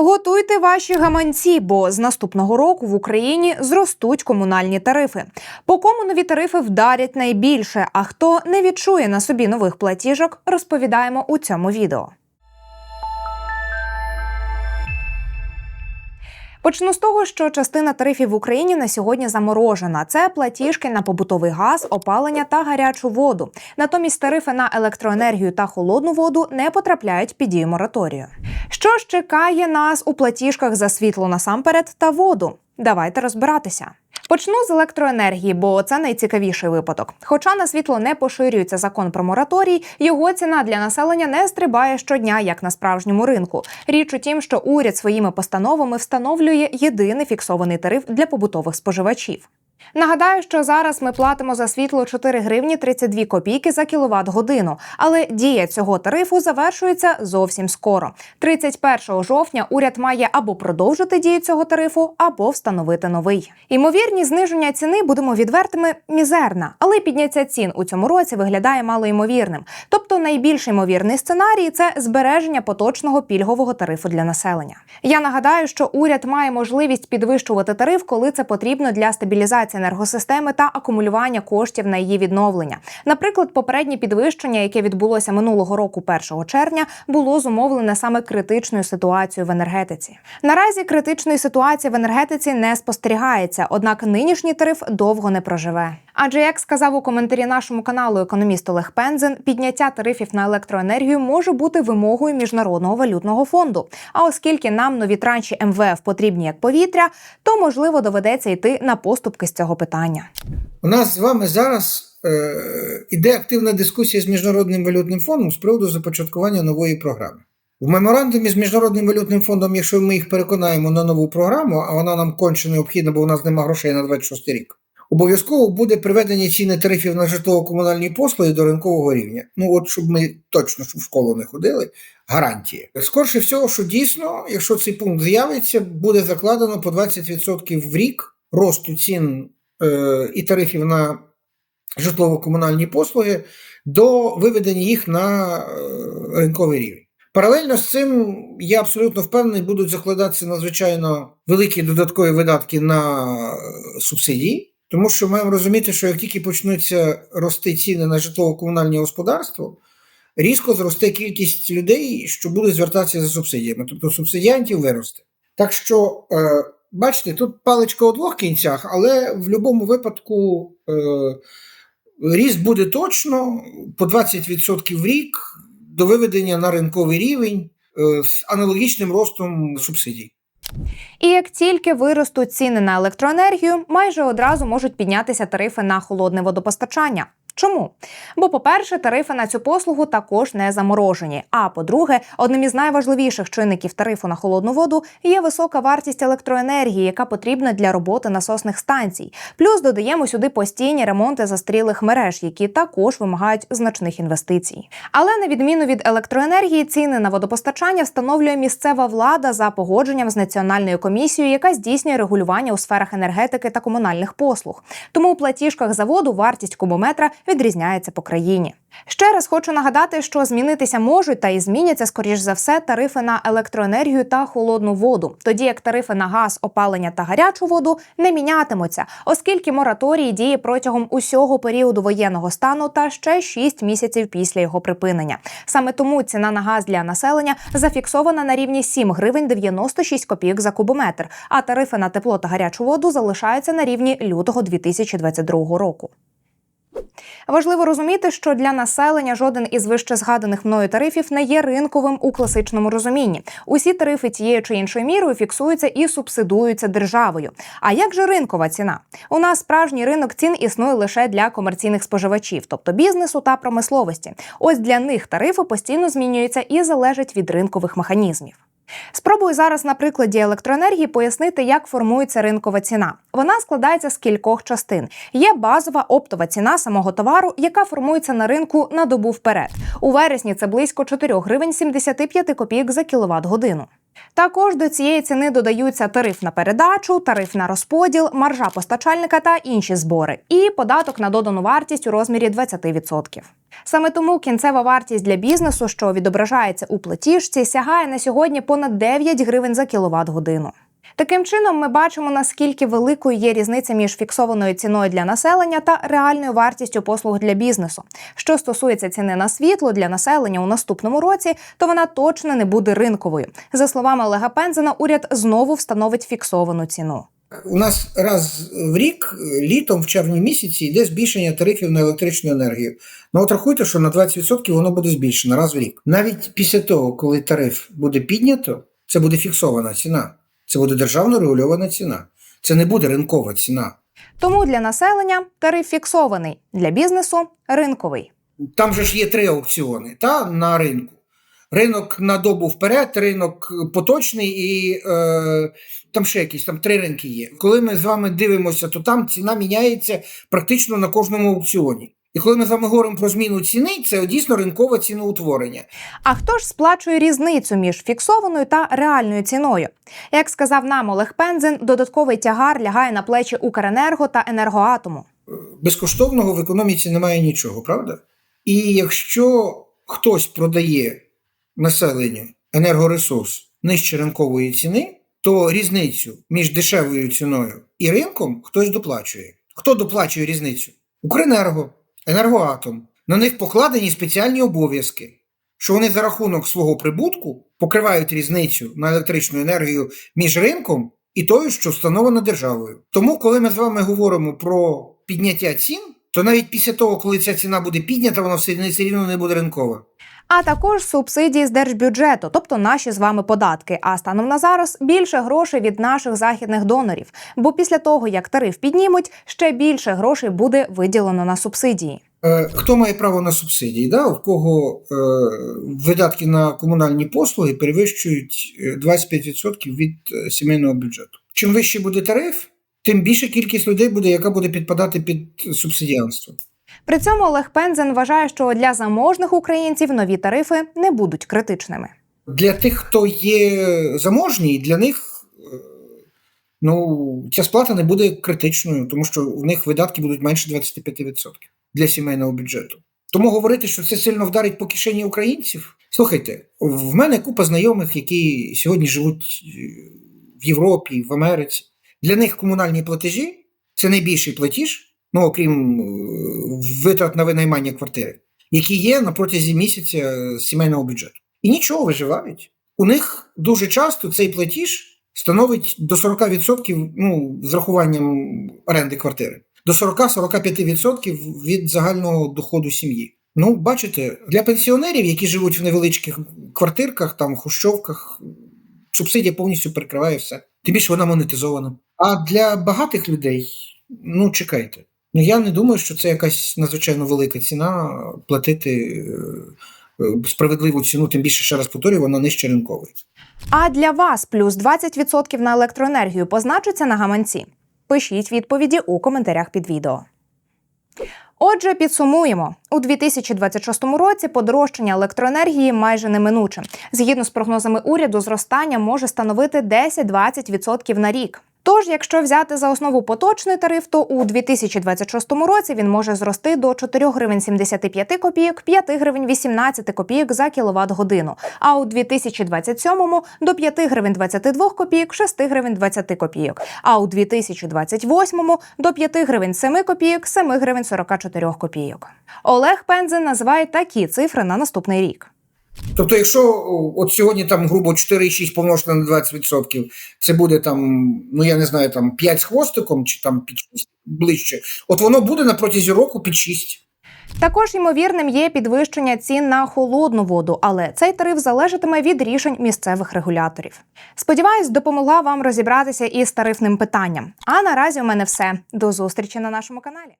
Готуйте ваші гаманці, бо з наступного року в Україні зростуть комунальні тарифи. По кому нові тарифи вдарять найбільше, а хто не відчує на собі нових платіжок, розповідаємо у цьому відео. Почну з того, що частина тарифів в Україні на сьогодні заморожена. Це платіжки на побутовий газ, опалення та гарячу воду. Натомість тарифи на електроенергію та холодну воду не потрапляють під дію мораторію. Що ж чекає нас у платіжках за світло насамперед та воду? Давайте розбиратися. Почну з електроенергії, бо це найцікавіший випадок. Хоча на світло не поширюється закон про мораторій, його ціна для населення не стрибає щодня, як на справжньому ринку. Річ у тім, що уряд своїми постановами встановлює єдиний фіксований тариф для побутових споживачів. Нагадаю, що зараз ми платимо за світло 4 гривні 32 копійки за кіловат годину, але дія цього тарифу завершується зовсім скоро. 31 жовтня уряд має або продовжити дію цього тарифу, або встановити новий. Ймовірність зниження ціни будемо відвертими мізерна, але підняття цін у цьому році виглядає малоймовірним. Тобто найбільш ймовірний сценарій це збереження поточного пільгового тарифу для населення. Я нагадаю, що уряд має можливість підвищувати тариф, коли це потрібно для стабілізації енергосистеми та акумулювання коштів на її відновлення. Наприклад, попереднє підвищення, яке відбулося минулого року, 1 червня, було зумовлене саме критичною ситуацією в енергетиці. Наразі критичної ситуації в енергетиці не спостерігається, однак нинішній тариф довго не проживе. Адже, як сказав у коментарі нашому каналу економіст Олег Пензен, підняття тарифів на електроенергію може бути вимогою міжнародного валютного фонду. А оскільки нам нові транші МВФ потрібні як повітря, то можливо доведеться йти на поступки з цього питання. У нас з вами зараз е, іде активна дискусія з Міжнародним валютним фондом з приводу започаткування нової програми. В меморандумі з Міжнародним валютним фондом, якщо ми їх переконаємо на нову програму, а вона нам конче необхідна, бо у нас немає грошей на 26 рік, обов'язково буде приведення ціни тарифів на житлово-комунальні послуги до ринкового рівня. Ну от щоб ми точно в школу не ходили, гарантії. Скорше всього, що дійсно, якщо цей пункт з'явиться, буде закладено по 20% в рік росту цін е, і тарифів на житлово-комунальні послуги до виведення їх на е, ринковий рівень. Паралельно з цим я абсолютно впевнений, будуть закладатися надзвичайно великі додаткові видатки на е, субсидії, тому що маємо розуміти, що як тільки почнуться рости ціни на житлово-комунальне господарство, різко зросте кількість людей, що будуть звертатися за субсидіями, тобто субсидіантів виросте. Так що, е, бачите, тут паличка у двох кінцях, але в будь-якому випадку е, ріст буде точно по 20% в рік до виведення на ринковий рівень е, з аналогічним ростом субсидій. І як тільки виростуть ціни на електроенергію, майже одразу можуть піднятися тарифи на холодне водопостачання. Чому? Бо, по-перше, тарифи на цю послугу також не заморожені. А по-друге, одним із найважливіших чинників тарифу на холодну воду є висока вартість електроенергії, яка потрібна для роботи насосних станцій. Плюс додаємо сюди постійні ремонти застрілих мереж, які також вимагають значних інвестицій. Але на відміну від електроенергії, ціни на водопостачання встановлює місцева влада за погодженням з національною комісією, яка здійснює регулювання у сферах енергетики та комунальних послуг. Тому у платіжках за воду вартість кубометра відрізняється по країні. Ще раз хочу нагадати, що змінитися можуть та і зміняться, скоріш за все, тарифи на електроенергію та холодну воду, тоді як тарифи на газ, опалення та гарячу воду не мінятимуться, оскільки мораторій діє протягом усього періоду воєнного стану та ще 6 місяців після його припинення. Саме тому ціна на газ для населення зафіксована на рівні 7 гривень 96 копійок за кубометр, а тарифи на тепло та гарячу воду залишаються на рівні лютого 2022 року. Важливо розуміти, що для населення жоден із вище згаданих мною тарифів не є ринковим у класичному розумінні. Усі тарифи тією чи іншою мірою фіксуються і субсидуються державою. А як же ринкова ціна? У нас справжній ринок цін існує лише для комерційних споживачів, тобто бізнесу та промисловості. Ось для них тарифи постійно змінюються і залежать від ринкових механізмів. Спробую зараз на прикладі електроенергії пояснити, як формується ринкова ціна. Вона складається з кількох частин. Є базова оптова ціна самого товару, яка формується на ринку на добу вперед. У вересні це близько 4 гривень 75 копійок за кіловат годину. Також до цієї ціни додаються тариф на передачу, тариф на розподіл, маржа постачальника та інші збори, і податок на додану вартість у розмірі 20%. Саме тому кінцева вартість для бізнесу, що відображається у платіжці, сягає на сьогодні понад 9 гривень за кіловат годину. Таким чином, ми бачимо, наскільки великою є різниця між фіксованою ціною для населення та реальною вартістю послуг для бізнесу. Що стосується ціни на світло для населення у наступному році, то вона точно не буде ринковою. За словами Олега Пензена, уряд знову встановить фіксовану ціну. У нас раз в рік, літом, в червні місяці, йде збільшення тарифів на електричну енергію. Ну от рахуйте, що на 20% воно буде збільшено раз в рік. Навіть після того, коли тариф буде піднято, це буде фіксована ціна. Це буде державно регульована ціна. Це не буде ринкова ціна. Тому для населення тариф фіксований, для бізнесу ринковий. Там же ж є три аукціони та, на ринку. Ринок на добу вперед, ринок поточний і е, там ще якісь там три ринки є. Коли ми з вами дивимося, то там ціна міняється практично на кожному аукціоні. І коли ми з вами говоримо про зміну ціни, це дійсно ринкове ціноутворення. А хто ж сплачує різницю між фіксованою та реальною ціною? Як сказав нам Олег Пензен, додатковий тягар лягає на плечі Укренерго та енергоатому. Безкоштовного в економіці немає нічого, правда? І якщо хтось продає населенню енергоресурс нижче ринкової ціни, то різницю між дешевою ціною і ринком хтось доплачує. Хто доплачує різницю? Укренерго, енергоатом. На них покладені спеціальні обов'язки, що вони за рахунок свого прибутку покривають різницю на електричну енергію між ринком і тою, що встановлена державою. Тому, коли ми з вами говоримо про підняття цін, то навіть після того, коли ця ціна буде піднята, вона все рівно не буде ринкова. А також субсидії з держбюджету, тобто наші з вами податки. А станом на зараз більше грошей від наших західних донорів. Бо після того, як тариф піднімуть, ще більше грошей буде виділено на субсидії. Е, Хто має право на субсидії? Да? У кого е, видатки на комунальні послуги перевищують е, 25% від е, сімейного бюджету. Чим вищий буде тариф, тим більша кількість людей буде, яка буде підпадати під субсидіанство. При цьому Олег Пензен вважає, що для заможних українців нові тарифи не будуть критичними. Для тих, хто є заможній, для них е, ну, ця сплата не буде критичною, тому що в них видатки будуть менше 25% для сімейного бюджету. Тому говорити, що це сильно вдарить по кишені українців. Слухайте, в мене купа знайомих, які сьогодні живуть е, в Європі, в Америці. Для них комунальні платежі це найбільший платіж, ну окрім е, витрат на винаймання квартири, які є на протязі місяця е, сімейного бюджету. І нічого виживають. У них дуже часто цей платіж становить до 40% ну, з рахуванням оренди квартири, до 40-45% від загального доходу сім'ї. Ну, бачите, для пенсіонерів, які живуть в невеличких квартирках, там хущовках, субсидія повністю перекриває все. Тим більше вона монетизована. А для багатих людей, ну чекайте. Ну я не думаю, що це якась надзвичайно велика ціна платити е, е, справедливу ціну, тим більше ще раз повторюю, вона нижче ринкової. А для вас плюс 20% на електроенергію позначиться на гаманці? Пишіть відповіді у коментарях під відео. Отже, підсумуємо у 2026 році подорожчання електроенергії майже неминуче. Згідно з прогнозами уряду, зростання може становити 10-20% на рік. Тож, якщо взяти за основу поточний тариф, то у 2026 році він може зрости до 4 гривень 75 копійок, 5 гривень 18 копійок за кіловат годину. А у 2027 до 5 гривень 22 копійок, 6 гривень 20 копійок. А у 2028 до 5 гривень 7 копійок, 7 гривень 44 копійок. Олег Пензен називає такі цифри на наступний рік. Тобто, якщо от сьогодні там грубо 4,6 помножити на 20%, це буде там, ну я не знаю, там 5 з хвостиком чи там під 6 ближче, от воно буде на протязі року під 6. Також ймовірним є підвищення цін на холодну воду, але цей тариф залежатиме від рішень місцевих регуляторів. Сподіваюсь, допомогла вам розібратися із тарифним питанням. А наразі у мене все. До зустрічі на нашому каналі.